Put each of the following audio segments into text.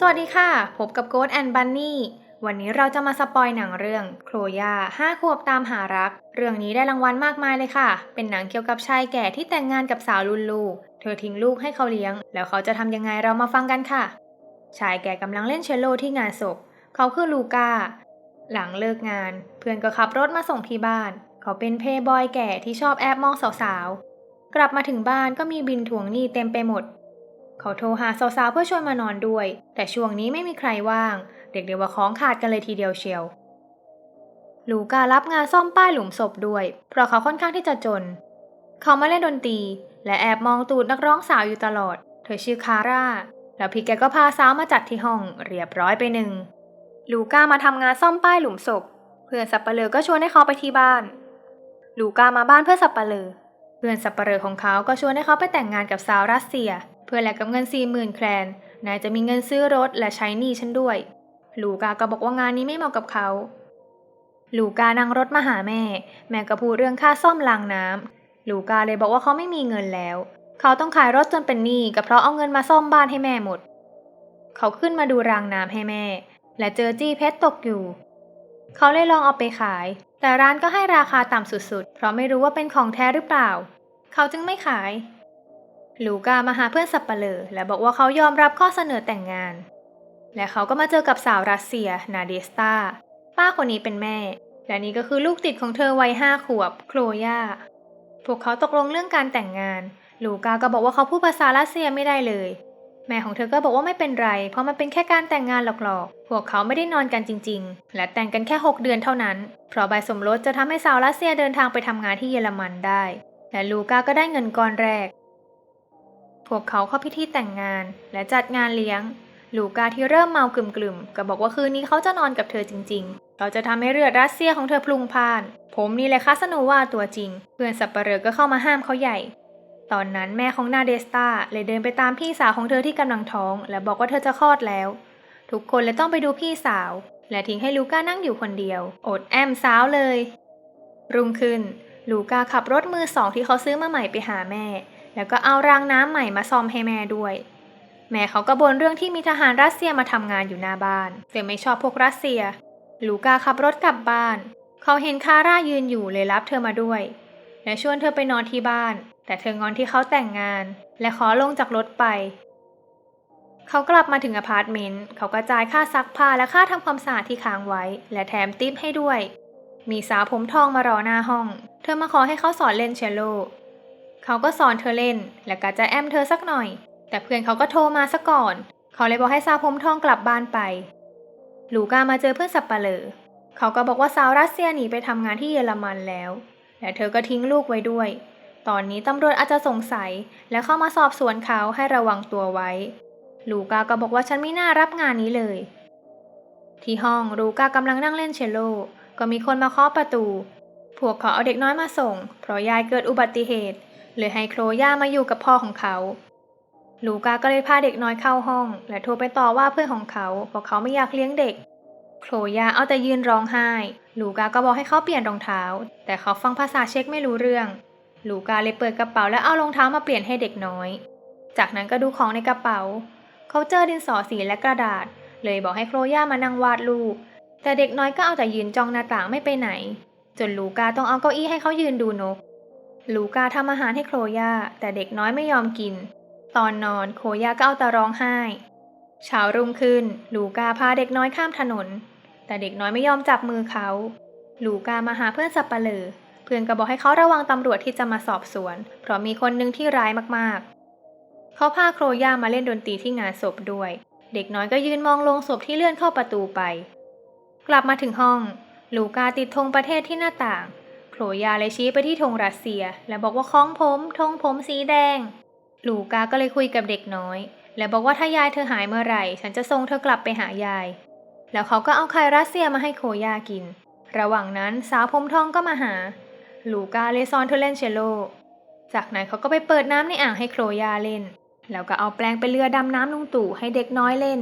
สวัสดีค่ะ พบกับโกดแอนบันนี่ วันนี้เราจะมาสปอยหนังเรื่องโคลยาห้าขวบตามหารัก เรื่องนี้ได้รางวัลมากมายเลยค่ะ เป็นหนังเกี่ยวกับชายแก่ที่แต่งงานกับสาวรุ่นลูก เธอทิ้งลูกให้เขาเลี้ยง แล้วเขาจะทำยังไงเรามาฟังกันค่ะ ชายแก่กำลังเล่นเชลโลที่งานศพ เขาคือลูก้าหลังเลิกงาน เพื่อนก็ขับรถมาส่งที่บ้าน เขาเป็นเพย์บอยแก่ที่ชอบแอบมองสาวๆ กลับมาถึงบ้านก็มีบินทวงหนี้เต็มไปหมด เขาโทรหาสาวๆเพื่อชวนมานอนด้วย แต่ช่วงนี้ไม่มีใครว่างเรียกได้ว่าของขาดกันเลยทีเดียวเชียว ลูก้ารับงานซ่อมป้ายหลุมศพด้วย เพราะเขาค่อนข้างที่จะจน เขามาเล่นดนตรี และแอบมองตูดนักร้องสาวอยู่ตลอด เธอชื่อคาร่า แล้วพี่แกก็พาสาวมาจัดที่ห้องเรียบร้อยไปหนึ่ง ลูก้ามาทำงานซ่อมป้ายหลุมศพ เพื่อนสับปะเลอก็ชวนให้เขาไปที่บ้าน ลูก้ามาบ้านเพื่อสับปะเลอเพื่อนสับปะเลอของเขาก็ชวนให้เขาไปแต่งงานกับสาวรัสเซีย เพื่อแลกกับเงินสี่หมื่นแคลนนายจะมีเงินซื้อรถและใช้หนี้ฉันด้วย ลูกาก็บอกว่างานนี้ไม่เหมาะกับเขา ลูกานั่งรถมาหาแม่ แม่ก็พูดเรื่องค่าซ่อมรางน้ำลูกาเลยบอกว่าเขาไม่มีเงินแล้ว เขาต้องขายรถจนเป็นหนี้ก็เพราะเอาเงินมาซ่อมบ้านให้แม่หมด เขาขึ้นมาดูรางน้ำให้แม่ และเจอจี้เพชรตกอยู่ เขาเลยลองเอาไปขาย แต่ร้านก็ให้ราคาต่ำสุดๆ เพราะไม่รู้ว่าเป็นของแท้หรือเปล่า เขาจึงไม่ขาย ลูกามาหาเพื่อนสับปะเลอและบอกว่าเขายอมรับข้อเสนอแต่งงาน และเขาก็มาเจอกับสาวรัสเซีย นาเดสตาป้าคนนี้เป็นแม่ และนี่ก็คือลูกติดของเธอวัยห้าขวบ โคลยาพวกเขาตกลงเรื่องการแต่งงาน ลูกาก็บอกว่าเขาพูดภาษารัสเซียไม่ได้เลย แม่ของเธอก็บอกว่าไม่เป็นไร เพราะมันเป็นแค่การแต่งงานหลอกๆ พวกเขาไม่ได้นอนกันจริง ๆ และแต่งกันแค่ 6 เดือนเท่านั้น เพราะใบสมรสจะทำให้สาวรัสเซียเดินทางไปทำงานที่เยอรมันได้ และลูกาก็ได้เงินก้อนแรก พวกเขาเข้าพิธีแต่งงานและจัดงานเลี้ยง ลูกาที่เริ่มเมากลุ่มๆก็บอกว่าคืนนี้เขาจะนอนกับเธอจริงๆเขาจะทำให้เลือรัสเซียของเธอพลุงพล่าน ผมนี่แหละคาสโนวาตัวจริง เพื่อนสับปะเรอก็เข้ามาห้ามเขาใหญ่ ตอนนั้นแม่ของนาเดสตาเลยเดินไปตามพี่สาวของเธอที่กำลังท้อง และบอกว่าเธอจะคลอดแล้ว ทุกคนเลยต้องไปดูพี่สาว และทิ้งให้ลูก้านั่งอยู่คนเดียว อดแอมสาวเลย รุ่งขึ้นลูก้าขับรถมือสองที่เขาซื้อมาใหม่ไปหาแม่ แล้วก็เอารางน้ำใหม่มาซ่อมให้แม่ด้วย แม่เขาก็บ่นเรื่องที่มีทหารรัสเซียมาทำงานอยู่หน้าบ้านแต่ไม่ชอบพวกรัสเซีย ลูก้าขับรถกลับบ้าน เขาเห็นคาร่ายืนอยู่เลยรับเธอมาด้วย และชวนเธอไปนอนที่บ้าน แต่เธองอนที่เขาแต่งงาน และขอลงจากรถไป เขากลับมาถึงอพาร์ตเมนต์เขาก็จ่ายค่าซักผ้าและค่าทำความสะอาดที่ค้างไว้ และแถมติปให้ด้วย มีสาวผมทองมารอหน้าห้อง เธอมาขอให้เขาสอนเล่นเชลโล เขาก็สอนเธอเล่น และก็จะแอมเธอสักหน่อย แต่เพื่อนเขาก็โทรมาซะก่อน เขาเลยบอกให้สาวผมทองกลับบ้านไป ลูก้ามาเจอเพื่อนสับปะเลอเขาก็บอกว่าสาวรัสเซียหนีไปทำงานที่เยอรมันแล้ว และเธอก็ทิ้งลูกไว้ด้วย ตอนนี้ตำรวจอาจจะสงสัย และเข้ามาสอบสวนเขาให้ระวังตัวไว้ ลูก้าก็บอกว่าฉันไม่น่ารับงานนี้เลย ที่ห้องลูก้ากำลังนั่งเล่นเชลโล ก็มีคนมาเคาะประตู พวกเขาเอาเด็กน้อยมาส่ง เพราะยายเกิดอุบัติเหตุ เลยให้โคลย่ามาอยู่กับพ่อของเขา ลูกาก็เลยพาเด็กน้อยเข้าห้อง และโทรไปต่อว่าเพื่อนของเขาเพราะเขาไม่อยากเลี้ยงเด็ก โคลย่าเอาแต่ยืนร้องไห้ ลูกาก็บอกให้เขาเปลี่ยนรองเท้า แต่เขาฟังภาษาเช็กไม่รู้เรื่อง ลูกาเลยเปิดกระเป๋าและเอารองเท้ามาเปลี่ยนให้เด็กน้อย จากนั้นก็ดูของในกระเป๋า เขาเจอดินสอสีและกระดาษ เลยบอกให้โคลย่ามานั่งวาดรูปแต่เด็กน้อยก็เอาแต่ยืนจ้องหน้าต่างไม่ไปไหน จนลูกาต้องเอาเก้าอี้ให้เขายืนดูนก ลูกาทำอาหารให้โคลย่าแต่เด็กน้อยไม่ยอมกิน ตอนนอนโคลย่าก็เอาต่ร้องไห้เช้ารุ่งขึ้น ลูกาพาเด็กน้อยข้ามถนน แต่เด็กน้อยไม่ยอมจับมือเขา ลูกามาหาเพื่อนสับปะเลอเพื่อนก็บอกให้เขาระวังตำรวจที่จะมาสอบสวน เพราะมีคนหนึ่งที่ร้ายมากๆ เขาพาโคลย่ามาเล่นดนตรีที่งานศพด้วย เด็กน้อยก็ยืนมองลงศพที่เลื่อนเข้าประตูไป กลับมาถึงห้อง ลูกาติดธงประเทศที่หน้าต่าง โคลยาเลยชี้ไปที่ธงรัสเซีย และบอกว่าคล้องผมธงผมสีแดง ลูกาก็เลยคุยกับเด็กน้อย และบอกว่าถ้ายายเธอหายเมื่อไหร่ ฉันจะส่งเธอกลับไปหายาย แล้วเขาก็เอาไข่รัสเซียมาให้โคยากิน ระหว่างนั้นสาวผมทองก็มาหา ลูกาเลยสอนเธอเล่นเชลโล จากนั้นเขาก็ไปเปิดน้ำในอ่างให้โคลยาเล่น แล้วก็เอาแปลงเป็นเรือดำน้ำลุงตู่ให้เด็กน้อยเล่น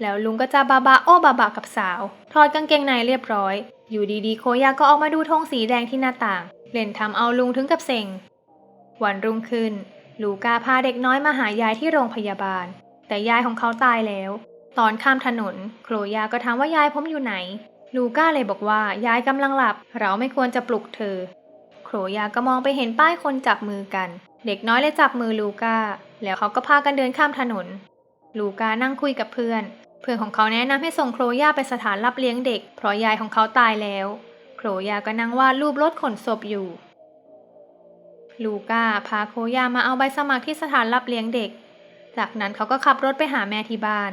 แล้วลุงก็จะบาบาโอบาบากับสาว ถอดกางเกงในเรียบร้อย อยู่ดีๆ โคยาก็ออกมาดูธงสีแดงที่หน้าต่าง เล่นทำเอาลุงถึงกับเซ็ง วันรุ่งขึ้น ลูกาพาเด็กน้อยมาหายายที่โรงพยาบาล แต่ยายของเขาตายแล้ว ตอนข้ามถนน โคลยาก็ถามว่ายายผมอยู่ไหน ลูก้าเลยบอกว่ายายกำลังหลับ เราไม่ควรจะปลุกเธอ โคลยาก็มองไปเห็นป้ายคนจับมือกัน เด็กน้อยเลยจับมือลูก้า แล้วเขาก็พากันเดินข้ามถนน ลูก้านั่งคุยกับเพื่อน พื่อนของเขาแนะนำให้ส่งโคลยาไปสถานรับเลี้ยงเด็ก เพราะยายของเขาตายแล้ว โคลยาก็นั่งวาดรูปรถขนศพอยู่ ลูก้าพาโคลยามาเอาใบสมัครที่สถานรับเลี้ยงเด็ก จากนั้นเขาก็ขับรถไปหาแม่ที่บ้าน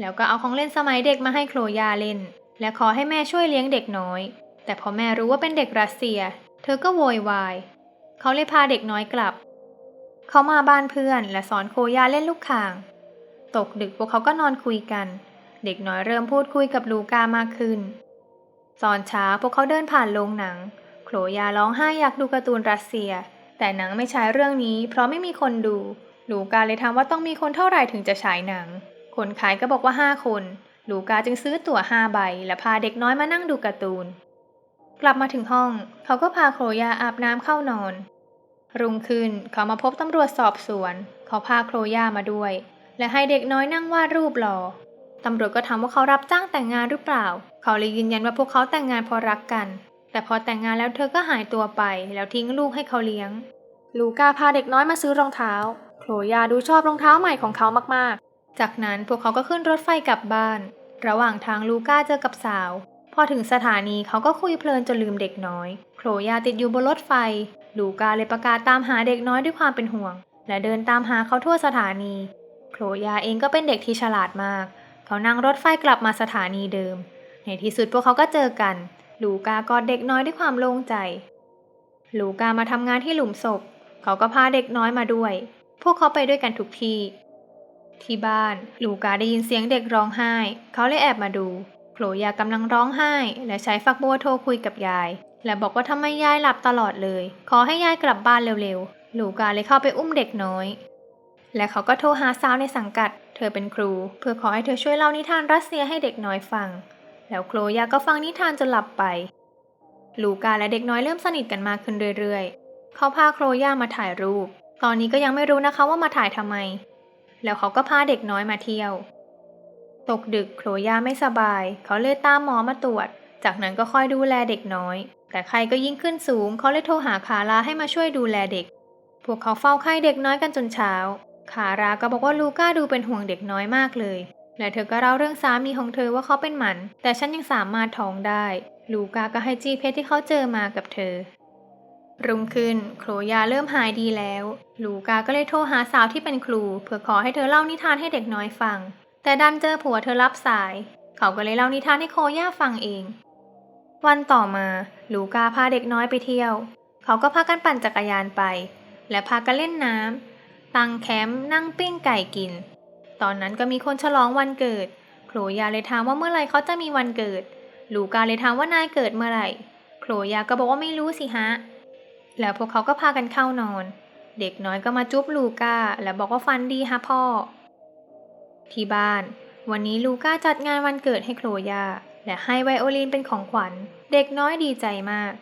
แล้วก็เอาของเล่นสมัยเด็กมาให้โคลยาเล่น และขอให้แม่ช่วยเลี้ยงเด็กน้อย แต่พอแม่รู้ว่าเป็นเด็กรัสเซีย เธอก็โวยวาย เขาเลยพาเด็กน้อยกลับ เขามาบ้านเพื่อนและสอนโคยาเล่นลูกข่าง ตกดึกพวกเขาก็นอนคุยกัน เด็กน้อยเริ่มพูดคุยกับลูกามากขึ้น ตอนเช้าพวกเขาเดินผ่านโรงหนังโคลยาร้องไห้อยากดูการ์ตูนรัสเซีย แต่หนังไม่ฉายเรื่องนี้ เพราะไม่มีคนดู ลูกาเลยถามว่าต้องมีคนเท่าไหร่ถึงจะฉายหนัง คนขายก็บอกว่าห้าคน ลูกาจึงซื้อตั๋วห้าใบ และพาเด็กน้อยมานั่งดูการ์ตูน กลับมาถึงห้อง เขาก็พาโคลยาอาบน้ำเข้านอนรุ่งขึ้นเขามาพบตำรวจสอบสวน เขาพาโคลยามาด้วย และให้เด็กน้อยนั่งวาดรูปรอตำรวจก็ถามว่าเขารับจ้างแต่งงานหรือเปล่า เขาเลยยืนยันว่าพวกเขาแต่งงานเพราะรักกัน แต่พอแต่งงานแล้วเธอก็หายตัวไป แล้วทิ้งลูกให้เขาเลี้ยง ลูก้าพาเด็กน้อยมาซื้อรองเท้า โคลยาดูชอบรองเท้าใหม่ของเขามากๆ จากนั้นพวกเขาก็ขึ้นรถไฟกลับบ้าน ระหว่างทางลูก้าเจอกับสาว พอถึงสถานีเขาก็คุยเพลินจนลืมเด็กน้อย โคลยาติดอยู่บนรถไฟ ลูกาเลยประกาศตามหาเด็กน้อยด้วยความเป็นห่วง และเดินตามหาเขาทั่วสถานี ลยาเองก็เป็นเด็กที่ฉลาดมาก เขานั่งรถไฟกลับมาสถานีเดิม ในที่สุดพวกเขาก็เจอกัน ลูกากอดเด็กน้อยด้วยความโล่งใจ ลูกามาทำงานที่หลุมศพ เขาก็พาเด็กน้อยมาด้วย พวกเขาไปด้วยกันทุกที่ ที่บ้าน ลูกาได้ยินเสียงเด็กร้องไห้ เขาเลยแอบมาดูโคลยากำลังร้องไห้ และใช้ฝักบัวโทรคุยกับยาย และบอกว่าทำไมยายหลับตลอดเลย ขอให้ยายกลับบ้านเร็วๆ ลูกาเลยเข้าไปอุ้มเด็กน้อย และเขาก็โทรหาสาวในสังกัด เธอเป็นครู เพื่อขอให้เธอช่วยเล่านิทานรัสเซียให้เด็กน้อยฟัง แล้วโคลยาก็ฟังนิทานจนหลับไป ลูกาและเด็กน้อยเริ่มสนิทกันมากขึ้นเรื่อยๆ เขาพาโคลยามาถ่ายรูป ตอนนี้ก็ยังไม่รู้นะคะว่ามาถ่ายทำไม แล้วเขาก็พาเด็กน้อยมาเที่ยว ตกดึกโคลยาไม่สบาย เขาเลยตามหมอมาตรวจ จากนั้นก็ค่อยดูแลเด็กน้อย แต่ไข้ก็ยิ่งขึ้นสูง เขาเลยโทรหาคาราให้มาช่วยดูแลเด็ก พวกเขาเฝ้าไข้เด็กน้อยกันจนเช้า คาราก็บอกว่าลูก้าดูเป็นห่วงเด็กน้อยมากเลย และเธอก็เล่าเรื่องสามีของเธอว่าเขาเป็นหมัน แต่ฉันยังสามารถท้องได้ ลูก้าก็ให้จีเพชที่เขาเจอมากับเธอ รุ่งขึ้นโคลยาเริ่มหายดีแล้ว ลูกาก็เลยโทรหาสาวที่เป็นครู เพื่อขอให้เธอเล่านิทานให้เด็กน้อยฟัง แต่ดันเจอผัวเธอรับสาย เขาก็เลยเล่านิทานให้โคย่าฟังเอง วันต่อมา ลูกาพาเด็กน้อยไปเที่ยว เขาก็พากันปั่นจักรยานไป และพากันเล่นน้ำ ตั้งแคมป์นั่งปิ้งไก่กิน ตอนนั้นก็มีคนฉลองวันเกิด โคลยาเลยถามว่าเมื่อไรเขาจะมีวันเกิด ลูกาเลยถามว่านายเกิดเมื่อไหร่ โคลยาก็บอกว่าไม่รู้สิฮะ แล้วพวกเขาก็พากันเข้านอน เด็กน้อยก็มาจุ๊บลูกาและบอกว่าฟันดีฮะพ่อ ที่บ้าน วันนี้ลูกาจัดงานวันเกิดให้โคลยา และให้ไวโอลินเป็นของขวัญ เด็กน้อยดีใจมาก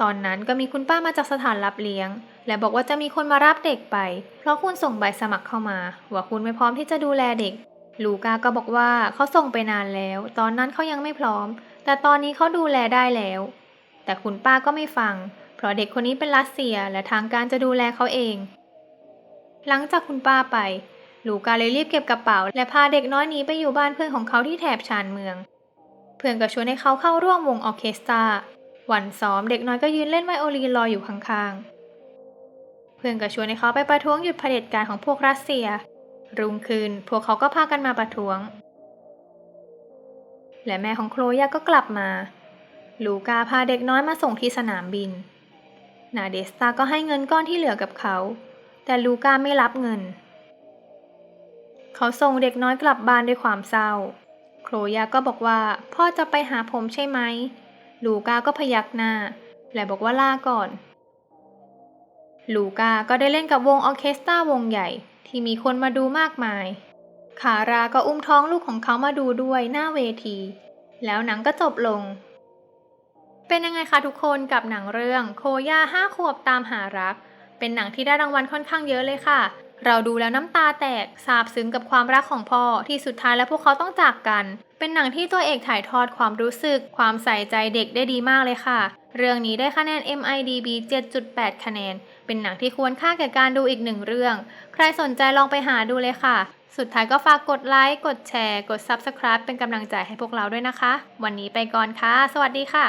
ตอนนั้นก็มีคุณป้ามาจากสถานรับเลี้ยง และบอกว่าจะมีคนมารับเด็กไป เพราะคุณส่งใบสมัครเข้ามา ว่าคุณไม่พร้อมที่จะดูแลเด็ก ลูกาก็บอกว่าเขาส่งไปนานแล้ว ตอนนั้นเขายังไม่พร้อม แต่ตอนนี้เขาดูแลได้แล้ว แต่คุณป้าก็ไม่ฟัง เพราะเด็กคนนี้เป็นรัสเซียและทางการจะดูแลเขาเอง หลังจากคุณป้าไป ลูกาเลยรีบเก็บกระเป๋า และพาเด็กน้อยหนี้ไปอยู่บ้านเพื่อนของเขาที่แถบชานเมือง เพื่อนก็ชวนให้เขาเข้าร่วมวงออเคสตราวันซ้อมเด็กน้อยก็ยืนเล่นไวโอลินรออยู่ข้างๆ เพื่อนก็ชวนให้เขาไปประท้วงหยุดเผด็จการของพวกรัสเซีย รุ่งขึ้นพวกเขาก็พากันมาประท้วง และแม่ของโคลยาก็กลับมา ลูกาพาเด็กน้อยมาส่งที่สนามบิน นาเดสตาก็ให้เงินก้อนที่เหลือกับเขา แต่ลูกาไม่รับเงิน เขาส่งเด็กน้อยกลับบ้านด้วยความเศร้า โคลยาก็บอกว่าพ่อจะไปหาผมใช่ไหม ลูกาก็พยักหน้า และบอกว่าลาก่อน ลูกาก็ได้เล่นกับวงออเคสตราวงใหญ่ ที่มีคนมาดูมากมายคาราก็อุ้มท้องลูกของเขามาดูด้วยหน้าเวที แล้วหนังก็จบลง เป็นยังไงคะทุกคนกับหนังเรื่องโคย่าห้าขวบตามหารัก เป็นหนังที่ได้รางวัลค่อนข้างเยอะเลยค่ะ เราดูแล้วน้ำตาแตกซาบซึ้งกับความรักของพ่อที่สุดท้ายแล้วพวกเขาต้องจากกัน เป็นหนังที่ตัวเอกถ่ายทอดความรู้สึก ความใส่ใจเด็กได้ดีมากเลยค่ะ เรื่องนี้ได้คะแนน MIDB 7.8 คะแนน เป็นหนังที่ควรค่าแก่การดูอีกหนึ่งเรื่อง ใครสนใจลองไปหาดูเลยค่ะ สุดท้ายก็ฝากกดไลค์ กดแชร์ กด Subscribe เป็นกำลังใจให้พวกเราด้วยนะคะ วันนี้ไปก่อนค่ะ สวัสดีค่ะ